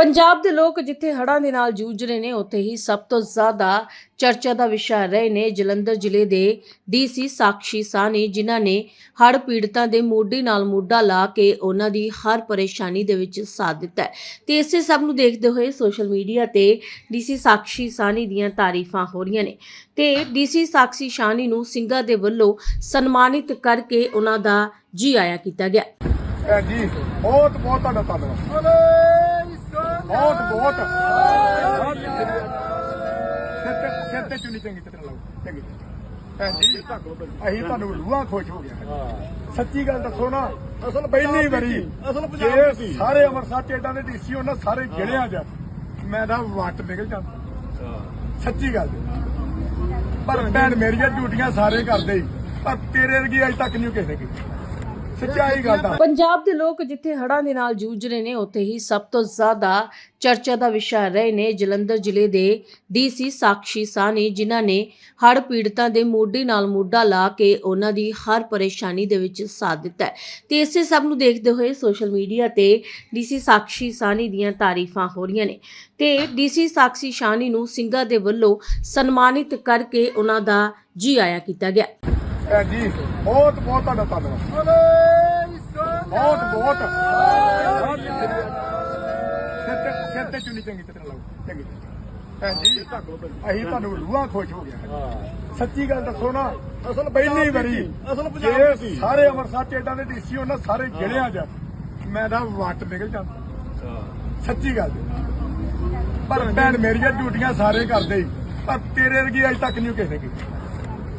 ਪੰਜਾਬ ਦੇ ਲੋਕ ਜਿੱਥੇ ਹੜ੍ਹਾਂ ਦੇ ਨਾਲ ਜੂਝ ਰਹੇ ਨੇ, ਉੱਥੇ ਹੀ ਸਭ ਤੋਂ ਜ਼ਿਆਦਾ ਚਰਚਾ ਦਾ ਵਿਸ਼ਾ ਰਹੇ ਨੇ ਜਲੰਧਰ ਜ਼ਿਲ੍ਹੇ ਦੇ ਡੀਸੀ ਸਾਕਸ਼ੀ ਸਾਨੀ ਜਿਨ੍ਹਾਂ ਨੇ ਹੜ੍ਹ ਪੀੜਤਾਂ ਦੇ ਮੋਢੇ ਨਾਲ ਮੋਢਾ ਲਾ ਕੇ ਉਹਨਾਂ ਦੀ ਹਰ ਪਰੇਸ਼ਾਨੀ ਦੇ ਵਿੱਚ ਸਾਥ ਦਿੱਤਾ ਹੈ। ਤੇ ਇਸੇ ਸਭ ਨੂੰ ਦੇਖਦੇ ਹੋਏ ਸੋਸ਼ਲ ਮੀਡੀਆ ਤੇ ਡੀਸੀ ਸਾਕਸ਼ੀ ਸਾਨੀ ਦੀਆਂ ਤਾਰੀਫਾਂ ਹੋ ਰਹੀਆਂ ਨੇ। ਤੇ ਡੀਸੀ ਸਾਕਸ਼ੀ ਸਾਨੀ ਨੂੰ ਸਿੰਘਾਂ ਦੇ ਵੱਲੋਂ ਸਨਮਾਨਿਤ ਕਰਕੇ ਉਹਨਾਂ ਦਾ ਜੀ ਆਇਆ ਕੀਤਾ ਗਿਆ। ਜੀ ਬਹੁਤ ਬਹੁਤ ਤੁਹਾਡਾ ਧੰਨਵਾਦ। ਬਹੁਤ ਬਹੁਤ। ਸਿਰ ਤੇ ਸਿਰ ਤੇ ਚੁੰਨੀ ਚੰਗੀ ਤਰ੍ਹਾਂ ਲਾਓ ਚੰਗੀ। ਤਰ੍ਹਾਂ। ਭੈਣ ਜੀ ਅਸੀਂ ਤੁਹਾਨੂੰ ਰੂਹਾਂ ਖੁਸ਼ ਹੋ ਗਿਆ ਸੱਚੀ ਗੱਲ ਦੱਸੋ ਨਾ ਅਸਲ ਪਹਿਲੀ ਵਾਰੀ ਅਸਲ ਪੰਜਾਬ ਜੇ ਸਾਰੇ ਅੰਮ੍ਰਿਤਸਰ ਚੇਡਾਂ ਦੇ ਡੀਸੀ ਉਹਨਾਂ ਸਾਰੇ ਗਿਣਿਆ ਜਾ ਮੈਂ ਤਾਂ ਵੱਟ ਨਿਕਲ ਜਾਂਦਾ। ਸੱਚੀ ਗੱਲ। ਪਰ ਭੈਣ ਮੇਰੀਆਂ ਡਿਊਟੀਆਂ ਸਾਰੇ ਕਰਦੇ ਪਰ ਤੇਰੇ ਵਰਗੀ ਅਜੇ ਤੱਕ ਨਹੀਂ ਕਿਸੇ ਨੇ ਕੀਤੀ। ਸੱਚਾਈ ਗੱਲ ਦਾ ਪੰਜਾਬ ਦੇ ਲੋਕ ਜਿੱਥੇ ਹੜ੍ਹਾਂ ਦੇ ਨਾਲ ਜੂਝ ਰਹੇ ਨੇ, ਉੱਥੇ ਹੀ ਸਭ ਤੋਂ ਜ਼ਿਆਦਾ ਚਰਚਾ ਦਾ ਵਿਸ਼ਾ ਰਹੇ ਨੇ ਜਲੰਧਰ ਜ਼ਿਲ੍ਹੇ ਦੇ ਡੀਸੀ ਸਾਕਸ਼ੀ ਸਾਨੀ ਜਿਨ੍ਹਾਂ ਨੇ ਹੜ੍ਹ ਪੀੜਤਾਂ ਦੇ ਮੋਢੇ ਨਾਲ ਮੋਢਾ ਲਾ ਕੇ ਉਹਨਾਂ ਦੀ ਹਰ ਪਰੇਸ਼ਾਨੀ ਦੇ ਵਿੱਚ ਸਾਥ ਦਿੱਤਾ ਹੈ। ਤੇ ਇਸੇ ਸਭ ਨੂੰ ਦੇਖਦੇ ਹੋਏ ਸੋਸ਼ਲ ਮੀਡੀਆ ਤੇ ਡੀਸੀ ਸਾਕਸ਼ੀ ਸਾਨੀ ਦੀਆਂ ਤਾਰੀਫਾਂ ਹੋ ਰਹੀਆਂ ਨੇ। ਤੇ ਡੀਸੀ ਸਾਕਸ਼ੀ ਸਾਨੀ ਨੂੰ ਸਿੰਘਾਂ ਦੇ ਵੱਲੋਂ ਸਨਮਾਨਿਤ ਕਰਕੇ ਉਹਨਾਂ ਦਾ ਜੀ ਆਇਆ ਕੀਤਾ ਗਿਆ। ਭੈਣ ਜੀ ਬਹੁਤ ਬਹੁਤ ਤੁਹਾਡਾ ਧੰਨਵਾਦ। ਬਹੁਤ ਬਹੁਤ। ਸਿਰ ਤੇ ਸਿਰ ਤੇ ਚੁੰਨੀ ਚੰਗੀ ਤਰ੍ਹਾਂ ਲਾਓ ਚੰਗੀ ਤਰ੍ਹਾਂ। ਭੈਣ ਜੀ ਅਸੀਂ ਤੁਹਾਨੂੰ ਰੂਹਾਂ ਖੁਸ਼ ਹੋ ਗਿਆ ਸੱਚੀ ਗੱਲ ਦੱਸੋ ਨਾ ਅਸਲ ਪਹਿਲੀ ਵਾਰੀ ਅਸਲ ਪੰਜਾਬ ਜੇ ਸਾਰੇ ਅੰਮ੍ਰਿਤਸਰ ਚੇਡਾਂ ਦੇ ਡੀਸੀ ਉਹਨਾਂ ਸਾਰੇ ਗਿਣਿਆ ਜਾ ਮੈਂ ਤਾਂ ਵੱਟ ਨਿਕਲ ਜਾਂਦਾ। ਸੱਚੀ ਗੱਲ। ਪਰ ਭੈਣ ਮੇਰੀਆਂ ਡਿਊਟੀਆਂ ਸਾਰੇ ਕਰਦੇ ਪਰ ਤੇਰੇ ਵਰਗੀ ਅਜੇ ਤੱਕ ਨਹੀਂ ਕਿਸੇ ਨੇ ਕੀਤੀ।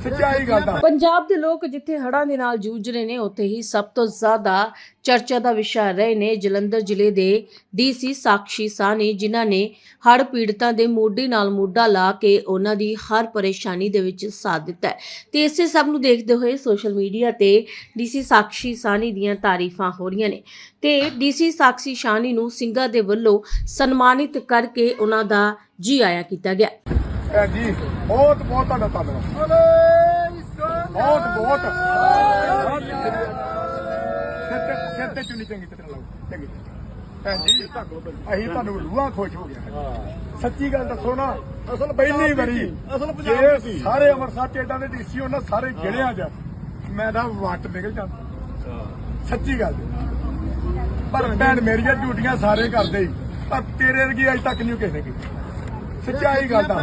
ਸੱਚਾਈ ਗੱਲ ਦਾ ਪੰਜਾਬ ਦੇ ਲੋਕ ਜਿੱਥੇ ਹੜ੍ਹਾਂ ਦੇ ਨਾਲ ਜੂਝ ਰਹੇ ਨੇ, ਉੱਥੇ ਹੀ ਸਭ ਤੋਂ ਜ਼ਿਆਦਾ ਚਰਚਾ ਦਾ ਵਿਸ਼ਾ ਰਹੇ ਨੇ ਜਲੰਧਰ ਜ਼ਿਲ੍ਹੇ ਦੇ ਡੀਸੀ ਸਾਕਸ਼ੀ ਸਾਨੀ ਜਿਨ੍ਹਾਂ ਨੇ ਹੜ੍ਹ ਪੀੜਤਾਂ ਦੇ ਮੋਢੇ ਨਾਲ ਮੋਢਾ ਲਾ ਕੇ ਉਹਨਾਂ ਦੀ ਹਰ ਪਰੇਸ਼ਾਨੀ ਦੇ ਵਿੱਚ ਸਾਥ ਦਿੱਤਾ ਹੈ। ਤੇ ਇਸੇ ਸਭ ਨੂੰ ਦੇਖਦੇ ਹੋਏ ਸੋਸ਼ਲ ਮੀਡੀਆ ਤੇ ਡੀਸੀ ਸਾਕਸ਼ੀ ਸਾਨੀ ਦੀਆਂ ਤਾਰੀਫਾਂ ਹੋ ਰਹੀਆਂ ਨੇ। ਤੇ ਡੀਸੀ ਸਾਕਸ਼ੀ ਸਾਨੀ ਨੂੰ ਸਿੰਘਾਂ ਦੇ ਵੱਲੋਂ ਸਨਮਾਨਿਤ ਕਰਕੇ ਉਹਨਾਂ ਦਾ ਜੀ ਆਇਆ ਕੀਤਾ ਗਿਆ। ਭੈਣ ਜੀ। ਬਹੁਤ ਬਹੁਤ ਤੁਹਾਡਾ ਧੰਨਵਾਦ। ਬਹੁਤ ਬਹੁਤ। ਸਿਰ ਤੇ ਸਿਰ ਤੇ ਚੁੰਨੀ ਚੰਗੀ ਤਰ੍ਹਾਂ ਲਾਓ। ਚੰਗੀ ਤਰ੍ਹਾਂ। ਭੈਣ ਜੀ ਅਸੀਂ ਤੁਹਾਨੂੰ ਰੂਹਾਂ ਖੁਸ਼ ਹੋ ਗਿਆ ਸੱਚੀ ਗੱਲ ਦੱਸੋ ਨਾ ਅਸਲ ਪਹਿਲੀ ਵਾਰੀ ਅਸਲ ਪੰਜਾਬ ਜੇ ਸਾਰੇ ਅੰਮ੍ਰਿਤਸਰ ਚੇਡਾਂ ਦੇ ਡੀਸੀ ਉਹਨਾਂ ਸਾਰੇ ਗਿਣਿਆ ਜਾ। ਮੈਂ ਤਾਂ ਵੱਟ ਨਿਕਲ ਜਾਂਦਾ। ਸੱਚੀ ਗੱਲ। ਪਰ ਭੈਣ ਮੇਰੀਆਂ ਡਿਊਟੀਆਂ ਸਾਰੇ ਕਰਦੇ ਪਰ ਤੇਰੇ ਵਰਗੀ ਅਜੇ ਤੱਕ ਨਹੀਂ ਕਿਸੇ ਨੇ ਕੀਤੀ। ਸੱਚਾਈ ਗੱਲ ਦਾ